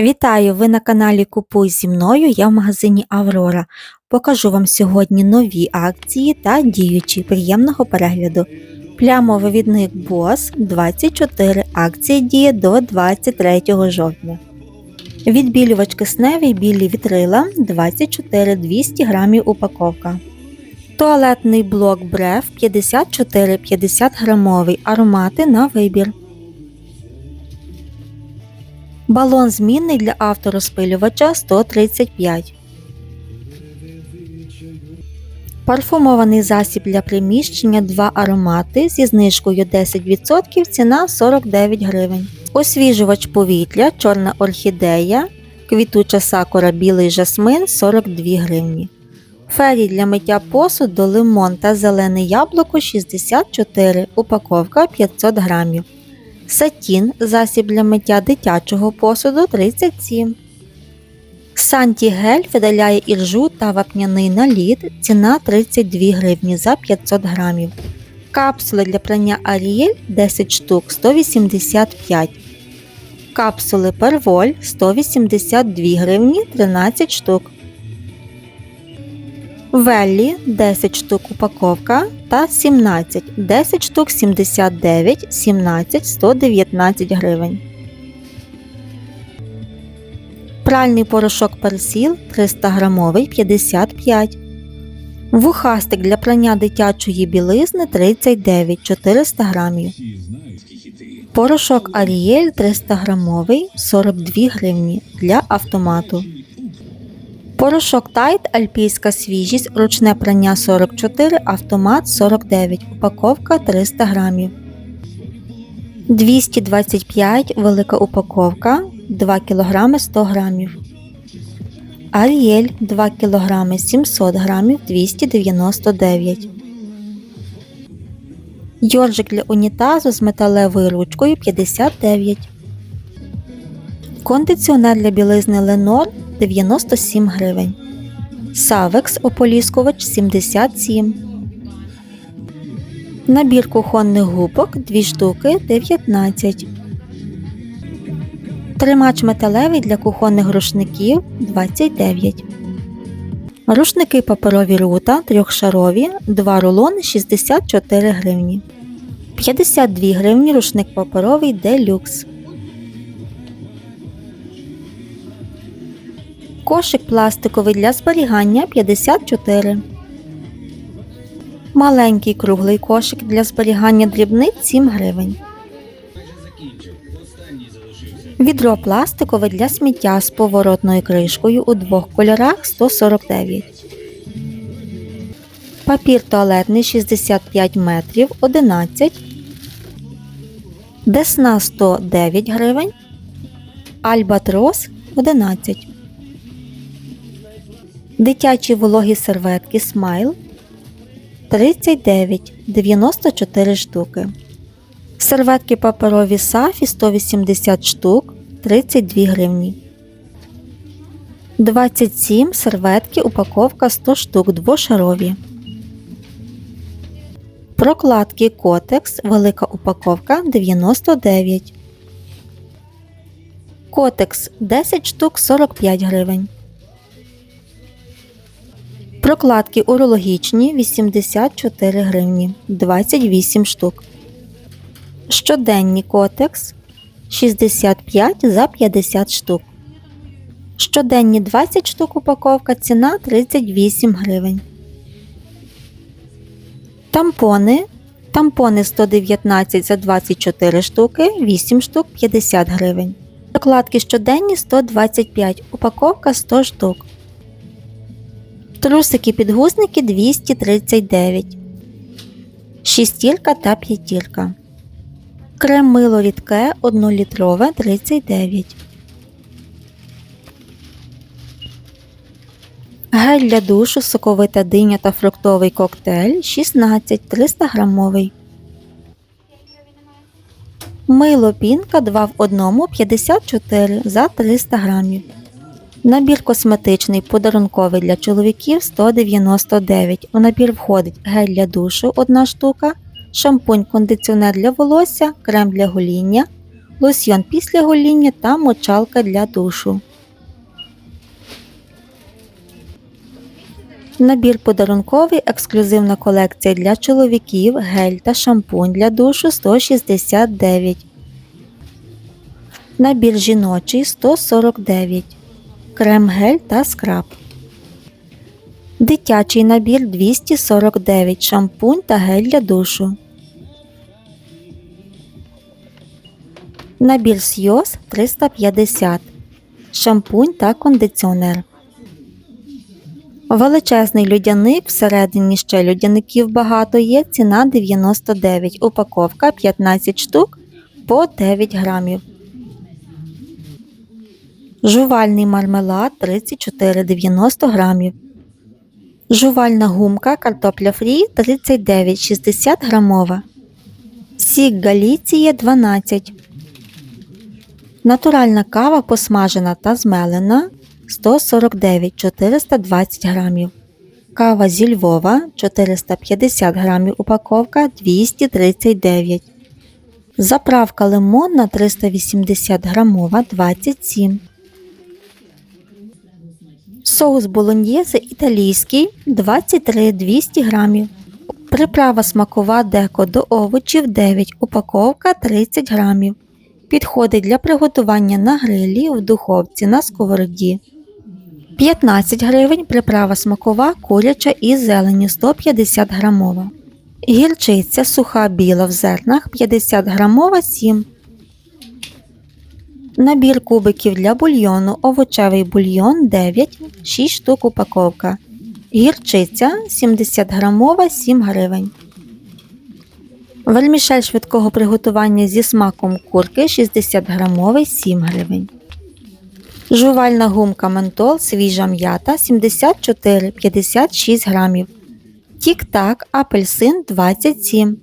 Вітаю! Ви на каналі Купуй зі мною. Я в магазині Аврора. Покажу вам сьогодні нові акції та діючі. Приємного перегляду. Плямовий відник Boss 24 акції діє до 23 жовтня. Відбілювач кисневий білі вітрила 24 200 грамів упаковка. Туалетний блок Бреф 54 50 грамовий. Аромати на вибір. Балон змінний для авторозпилювача 135. Парфумований засіб для приміщення 2 аромати зі знижкою 10% ціна 49 гривень. Освіжувач повітря, чорна орхідея, квітуча сакура білий жасмин 42 гривні. Фері для миття посуду, лимон та зелене яблуко 64, упаковка 500 грамів. Сатін засіб для миття дитячого посуду 37. Сантігель видаляє іржу та вапняний наліт. Ціна 32 гривні за 500 грамів. Капсули для прання Аріель 10 штук 185. Капсули Перволь 182 гривні 13 штук. Веллі 10 штук упаковка та 17, 10 штук 79, 17 119 гривень. Пральний порошок персіл 300 грамовий 55. Вухастик для прання дитячої білизни 39 400 грамів. Порошок Аріель 300 грамовий 42 гривні для автомату. Порошок Тайт Альпійська свіжість, ручне прання 44, автомат 49, упаковка 300 грамів. 225 велика упаковка 2 кг 100 грамів. Аріель 2 кг 700 грамів 299. Йоржик для унітазу з металевою ручкою 59. Кондиціонер для білизни Ленор 97 гривень. Савекс ополіскувач 77. Набір кухонних губок 2 штуки 19. Тримач металевий для кухонних рушників 29. Рушники паперові рута трьохшарові 2 рулони 64 гривні. 52 гривні рушник паперовий делюкс. Кошик пластиковий для зберігання 54. Маленький круглий кошик для зберігання дрібниць 7 гривень. Відро пластикове для сміття з поворотною кришкою у двох кольорах 149. Папір туалетний 65 метрів 11. Десна 109 гривень. Альбатрос 11. Дитячі вологі серветки Смайл 39 94 штуки. Серветки паперові Сафі 180 штук 32 гривні. 27 серветки упаковка 100 штук двошарові. Прокладки Котекс велика упаковка 99. Котекс 10 штук 45 гривень. Прокладки урологічні 84 гривні 28 штук. Щоденні котекс 65 за 50 штук. Щоденні 20 штук упаковка ціна 38 гривень. Тампони. Тампони 119 за 24 штуки 8 штук 50 гривень. Прокладки щоденні 125 упаковка 100 штук. Трусики підгузники 239. Шістірка та п'ятірка. Крем мило рідке 1 літрове 39. Гель для душу соковита диня та фруктовий коктейль 16 300 грамовий. Мило пінка 2 в 1 54 за 300 грамів. Набір косметичний подарунковий для чоловіків 199. У набір входить гель для душу 1 штука, шампунь кондиціонер для волосся, крем для гоління, лосьйон після гоління та мочалка для душу. Набір подарунковий, ексклюзивна колекція для чоловіків, гель та шампунь для душу 169. Набір жіночий 149. Крем-гель та скраб. Дитячий набір 249. Шампунь та гель для душу. Набір Сйоз 350. Шампунь та кондиціонер. Величезний людяник, всередині ще людяників багато є, ціна 99, упаковка 15 штук по 9 грамів. Жувальний мармелад 34,90 грамів. Жувальна гумка картопля фрі 39,60 грамова. Сік Галіція 12. Натуральна кава посмажена та змелена 149 420 грамів. Кава зі Львова 450 грамів упаковка 239. Заправка лимонна 380 грамова 27. Соус болоньєзе італійський 23 200 грамів. Приправа смакова деко до овочів 9 упаковка 30 грамів. Підходить для приготування на грилі, в духовці, на сковороді. 15 гривень приправа смакова, куряча і зелені 150 грамова. Гірчиця суха біла в зернах 50 грамова 7. Набір кубиків для бульйону. Овочевий бульйон 9, 6 штук упаковка. Гірчиця 70 грамова 7 гривень. Вельмішель швидкого приготування зі смаком курки 60 грамовий 7 гривень. Жувальна гумка ментол свіжа м'ята 74-56 грамів. Тік-так апельсин 27.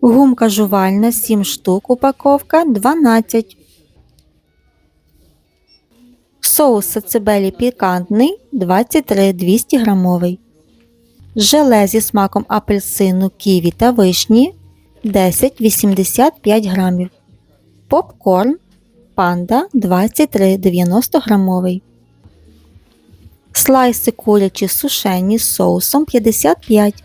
Гумка жувальна 7 штук упаковка 12. Соус сацебелі пікантний 23 200 грамовий. Желе зі смаком апельсину, ківі та вишні 10-85 грамів. Попкорн панда 23-90 грамовий. Слайси курячі сушені з соусом 55.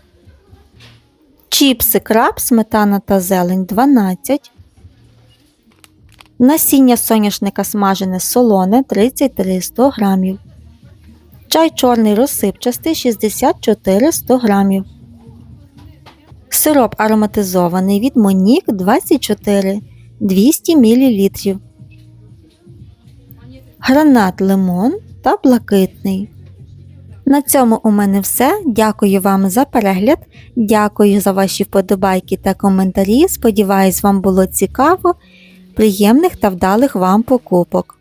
Чіпси краб, сметана та зелень 12. Насіння соняшника смажене солоне 33 100 грамів. Чай чорний розсипчастий 64 100 грамів. Сироп ароматизований від Монік 24 200 мл. Гранат лимон та блакитний. На цьому у мене все. Дякую вам за перегляд. Дякую за ваші вподобайки та коментарі. Сподіваюсь, вам було цікаво. Приємних та вдалих вам покупок!